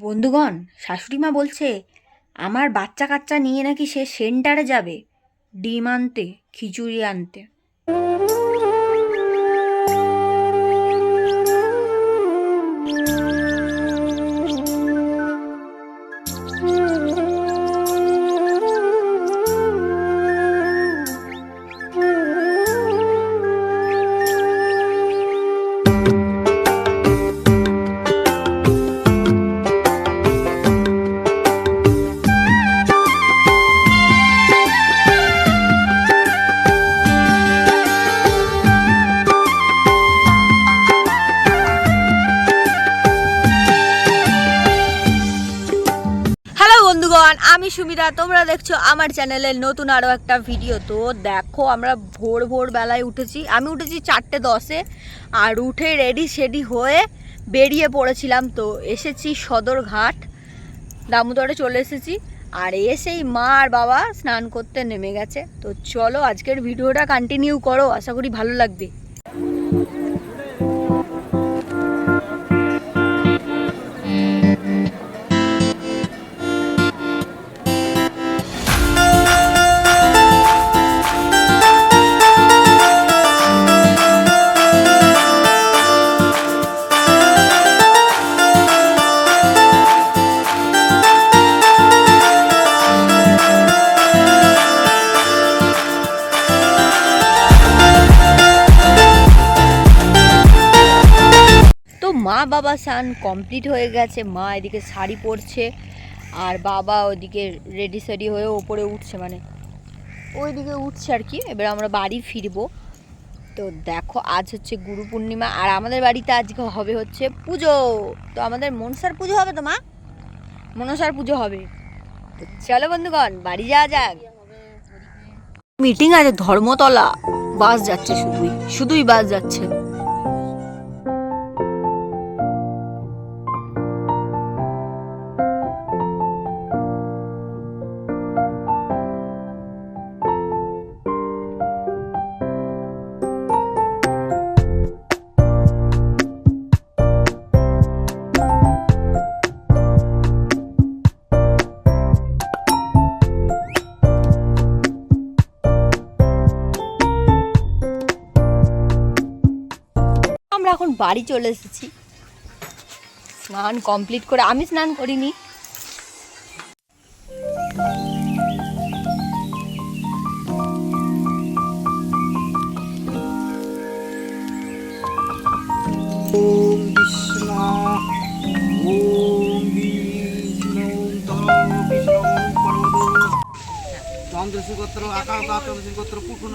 বন্ধুগণ, শাশুড়িমা বলছে, আমার বাচ্চা কাচ্চা নিয়ে নাকি সে সেন্টারে যাবে ডিম আনতে, খিচুড়ি আনতে। সুমিতা, তোমরা দেখছ আমার চ্যানেলের নতুন আরও একটা ভিডিও তো দেখো, আমরা ভোর ভোর বেলায় উঠেছি। আমি উঠেছি চারটে দশে, আর উঠে রেডি সেডি হয়ে বেরিয়ে পড়েছিলাম। তো এসেছি সদরঘাট দামোদরে চলে এসেছি। আর এসেই মা আর বাবা স্নান করতে নেমে গেছে। তো চলো, আজকের ভিডিওটা কন্টিনিউ করো। আশা করি ভালো লাগবে। মা বাবা স্নান কমপ্লিট হয়ে গেছে, মা এদিকে শাড়ি পরছে আর বাবা ওদিকে রেডি সেডি হয়ে ওপরে উঠছে মানে। ওইদিকে উঠছে আর কি, এবার আমরা বাড়ি ফিরবো। তো দেখো, আজ হচ্ছে গুরু পূর্ণিমা আর আমাদের বাড়িতে আজকে হবে হচ্ছে পুজো। তো আমাদের মনসার পুজো হবে তো মা? মনসার পুজো হবে। তো চলো বন্ধুগণ, বাড়ি যাওয়া যাক। মিটিং আছে ধর্মতলা, বাস যাচ্ছে শুধুই শুধুই বাস যাচ্ছে। আমরা এখন বাড়ি চলে এসেছি। স্নান কমপ্লিট করে আমি স্নান করিনি। ওম বিষ্ণু ওম বিষ্ণু আকাশ দা চন্দ্রশেখর পুটুন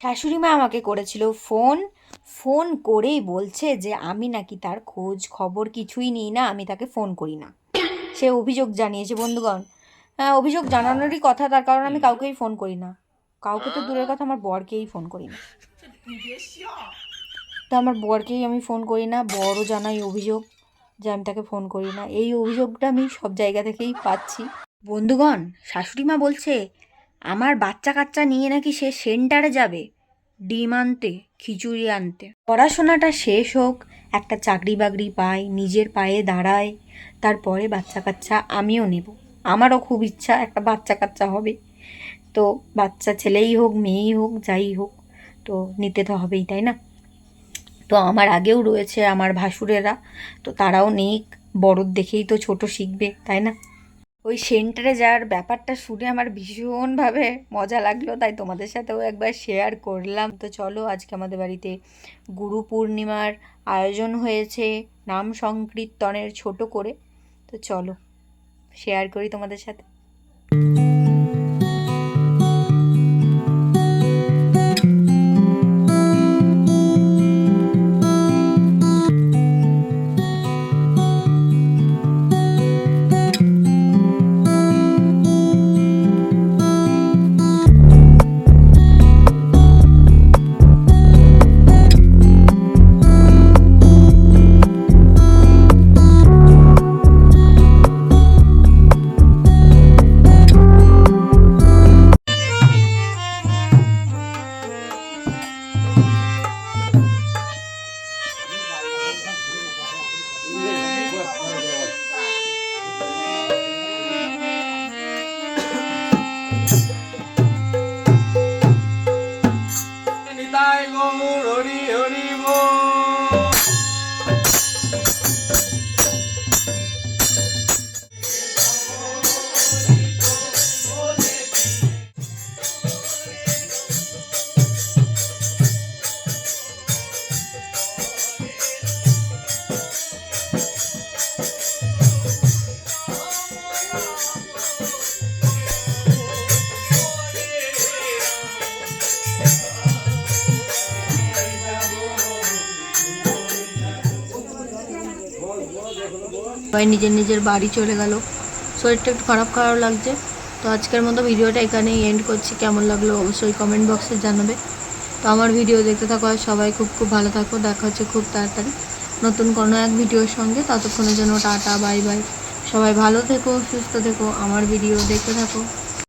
শাশুড়ি মা আমাকে করেছিল ফোন ফোন করেই বলছে যে আমি নাকি তার খোঁজ খবর কিছুই নিই না আমি তাকে ফোন করি না। সে অভিযোগ জানিয়েছে বন্ধুগণ হ্যাঁ অভিযোগ জানানোরই কথা তার কারণ আমি কাউকেই ফোন করি না। কাউকে তো দূরের কথা আমার বরকেই ফোন করি না। তো আমার বরকেই আমি ফোন করি না বড়ও জানাই অভিযোগ যে আমি তাকে ফোন করি না। এই অভিযোগটা আমি সব জায়গা থেকেই পাচ্ছি। বন্ধুগণ শাশুড়ি মা বলছে আমার বাচ্চা কাচ্চা নিয়ে নাকি সে সেন্টারে যাবে? ডিম আনতে, খিচুড়ি আনতে। পড়াশোনাটা শেষ হোক, একটা চাকরি বাকরি পাই, নিজের পায়ে দাঁড়ায় তারপরে বাচ্চা কাচ্চা আমিও নেব। আমারও খুব ইচ্ছা একটা বাচ্চা কাচ্চা হবে। তো বাচ্চা ছেলেই হোক, মেয়েই হোক, যাই হোক, তো নিতে তো হবেই, তাই না? তো আমার আগেও রয়েছে আমার ভাসুরেরা, তো তারাও নেই বড়র দেখেই তো ছোট শিখবে, তাই না? ওই সেন্টারে যাওয়ার ব্যাপারটা শুনে আমার ভীষণভাবে মজা লাগল, তাই তোমাদের সাথেও একবার শেয়ার করলাম। তো চলো, আজকে আমাদের বাড়িতে গুরু পূর্ণিমার আয়োজন হয়েছে নাম সংকীর্তনের ছোট করে। তো চলো শেয়ার করি তোমাদের সাথে। সবাই নিজের নিজের বাড়ি চলে গেল। শরীরটা একটু খারাপ খারাপ লাগছে। তো আজকের মতো ভিডিওটা এখানেই এন্ড করছি। কেমন লাগল অবশ্যই কমেন্ট বক্সে জানাবে। তো আমার ভিডিও দেখতে থাকো আর সবাই খুব খুব ভালো থাকো। দেখা হচ্ছে খুব তাড়াতাড়ি নতুন কোনো এক ভিডিওর সঙ্গে। ততক্ষণের জন্য টাটা বাই বাই সবাই ভালো থেকো, সুস্থ থেকো। আমার ভিডিও দেখতে থাকো।